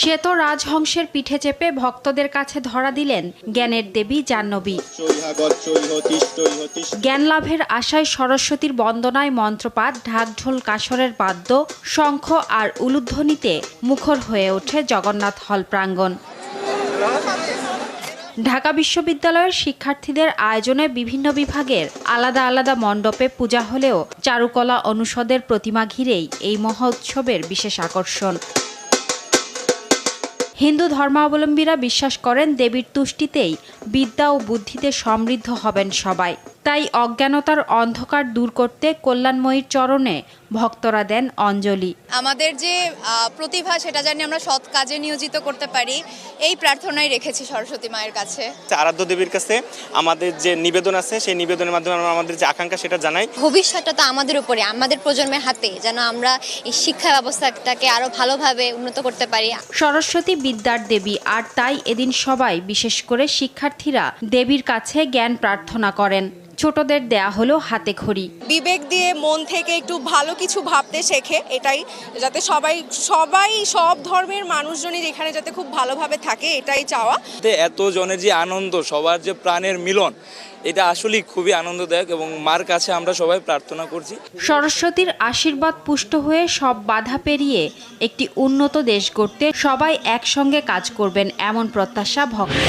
শ্বেত রাজহংসের পিঠে চেপে ভক্তদের কাছে ধরা দিলেন জ্ঞানের দেবী জাহ্নবী। জ্ঞান লাভের আশায় সরস্বতীর বন্দনায় মন্ত্রপাঠ, ঢাকঢোল কাসরের বাদ্য, শঙ্খ আর উলুধ্বনিতে মুখর হয়ে ওঠে জগন্নাথ হল প্রাঙ্গণ। ঢাকা বিশ্ববিদ্যালয়ের শিক্ষার্থীদের আয়োজনে বিভিন্ন বিভাগের আলাদা আলাদা মণ্ডপে পূজা হলেও চারুকলা অনুষদের প্রতিমা ঘিরেই এই মহোৎসবের বিশেষ আকর্ষণ। হিন্দু ধর্মাবলম্বীরা বিশ্বাস করেন দেবীর তুষ্টিতেই বিদ্যা ও বুদ্ধিতে সমৃদ্ধ হবেন সবাই। তাই অজ্ঞানতার অন্ধকার দূর করতে কল্যাণময়ীর চরণে ভক্তরা দেন অঞ্জলি। আমাদের যে প্রতিভা সেটা জানি আমরা সৎ কাজে নিয়োজিত করতে পারি এই প্রার্থনাই রেখেছি সরস্বতী মায়ের কাছে। আরাধ্য দেবীর কাছে আমাদের যে নিবেদন আছে সেই নিবেদনের মাধ্যমে আমরা আমাদের যে আকাঙ্ক্ষা সেটা জানাই। ভবিষ্যৎটা তো আমাদের উপরে আমাদের প্রজন্মের হাতে যেন আমরা এই শিক্ষা ব্যবস্থাটাকে আরও ভালোভাবে উন্নত করতে পারি। সরস্বতী বিদ্যার দেবী আর তাই এদিন সবাই বিশেষ করে শিক্ষার্থীরা দেবীর কাছে জ্ঞান প্রার্থনা করেন। ছোটদের দেয়া হলো হাতে খড়ি। বিবেক দিয়ে মন থেকে একটু ভালো কিছু ভাবতে শেখে এটাই যাতে সবাই সবাই সব ধর্মের মানুষজনই এখানে যাতে খুব ভালোভাবে থাকে এটাই চাওয়া। এত জনের যে আনন্দ সবার যে প্রাণের মিলন এটা আসলেই খুবই আনন্দদায়ক এবং মার কাছে আমরা সবাই প্রার্থনা করছি। সরস্বতীর আশীর্বাদ পুষ্ট হয়ে সব বাধা পেরিয়ে একটি উন্নত দেশ গড়তে সবাই একসঙ্গে কাজ করবেন এমন প্রত্যাশা ভক্ত